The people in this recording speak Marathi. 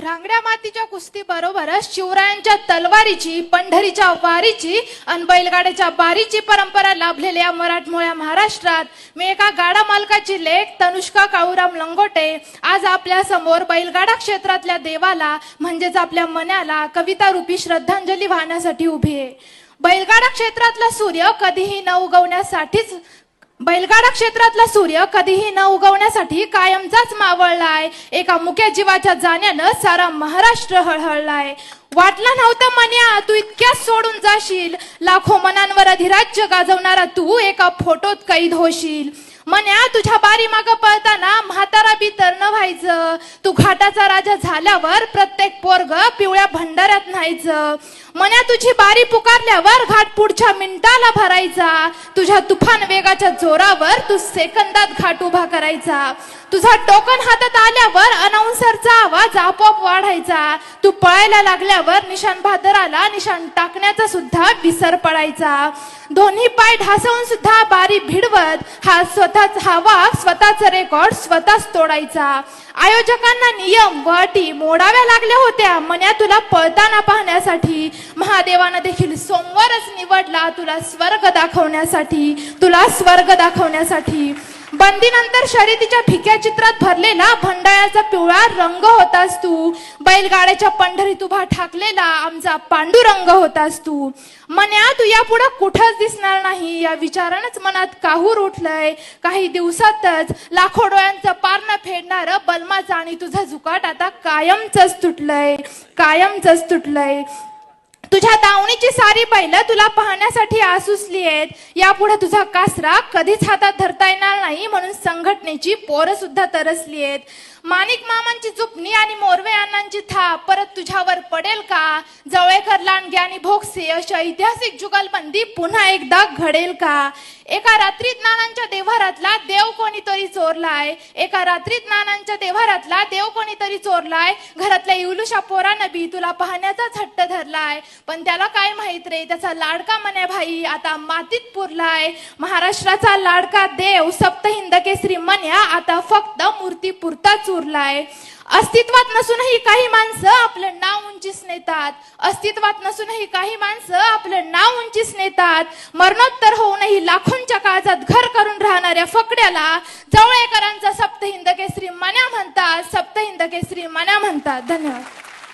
रांगड्या मातीच्या कुस्ती बरोबरच शिवरायांच्या तलवारीची पंढरीच्या वारीची आणि बैलगाड्याच्या बारीची परंपरा लाभलेल्या मराठमोळ्या महाराष्ट्रात. मी एका गाडा मालकाची लेख तनुष्का काळूराम लंगोटे आज आपल्यासमोर बैलगाडा क्षेत्रातल्या देवाला म्हणजेच आपल्या मनाला कविता रूपी श्रद्धांजली वाहण्यासाठी उभी आहे. बैलगाडा क्षेत्रातला सूर्य कधीही न उगवण्यासाठीच बैलगाडा क्षेत्रातला सूर्य कधीही न उगवण्यासाठी कायमचाच मावळलाय. एका मुक्या जीवाच्या जाण्यानं सारा महाराष्ट्र हळहळलाय. वाटला नव्हता मन्या तू इतक्या सोडून जाशील. लाखो मनांवर अधिराज्य गाजवणारा तू एका फोटोत कैद होशील. मन्या तुझ्या बारी माग पळताना तरण तू घाटाचा राजा झाल्यावर प्रत्येक पोरग पिवळ्या भंडाऱ्यात न्हायचं. मन्या तुझी बारी पुकारल्यावर घाट पुढच्या मिनिटाला भरायचा. तुझ्या तुफान वेगाच्या जोरावर तू सेकंदात घाट उभा करायचा. तुझा टोकन हातात आल्यावर अनाउन्सरचा आवाज आपोआप वाढायचा. तू पळायला लागल्यावर निशाण भादराला निशाण टाकण्याचा सुद्धा विसर पडायचा. दोन्ही पाय ढासवून सुद्धा बारी भिडवत हा स्वतःच हवा स्वतःचा स्वतःच रेकॉर्ड स्वतःच तोडायचा. आयोजकांना नियम व अटी मोडाव्या लागल्या होत्या. मन्या तुला पळताना पाहण्यासाठी महादेवानं देखील सोमवारच निवडला तुला स्वर्ग दाखवण्यासाठी तुला स्वर्ग दाखवण्यासाठी. बंदीनंतर शर्यतीच्या फिक्या चित्रात भरलेला भंडाळ्याचा पिवळा रंग होतास तू. बैलगाड्याच्या पंढरीत उभा ठाकलेला आमचा पांडुरंग होतास तू. मन्या तू यापुढे कुठंच दिसणार नाही. या विचारानंच मनात काहूर उठलंय. काही दिवसातच लाखो डोळ्यांचं पारणं फेडणारं बलमाचं आणि तुझा झुकाट आता कायमच तुटलंय. कायमच तुटलंय. तुझ्या दावणीची सारी बैल तुला पाहण्यासाठी आसुसली आहेत. यापुढे तुझा कासरा कधीच हातात धरता येणार संघटनेची पोरं सुद्धा तरसली आहेत. माणिक मामांची चुपणी आणि मोरवे अण्णांची थाप परत तुझ्यावर पडेल का? जवळेकर लांडगे आणि भोगसे अशा ऐतिहासिक जुगलबंदी पुन्हा एकदा घडेल का? एका रात्रीत नानांच्या देव्हारातला देव कोणीतरी चोरलाय? एका रात्रीत नानांच्या देव्हारातला देव कोणीतरी चोरलाय? घरातल्या इवलुशा पोरानं बी तुला पाहण्याचाच हट्ट धरलाय. पण त्याला काय माहीत रे? त्याचा लाडका मने भाई आता मातीत पुरलाय. महाराष्ट्राचा लाडका देव सप्तहिंद केसरी मन्या आता फक्त मूर्ती पुरताच उरलाय अस्तित्वात नसूनही काही माणसं आपलं नाव उंचीस नेतात. अस्तित्वात नसूनही काही माणसं आपलं नाव उंचीस नेतात. मरणोत्तर होऊनही लाखोंच्या काळजात घर करून राहणाऱ्या फकड्याला जवळेकरांचा सप्तहिंद केसरी मन्या म्हणतात. सप्तहिंद केसरी मन्या म्हणतात. धन्यवाद.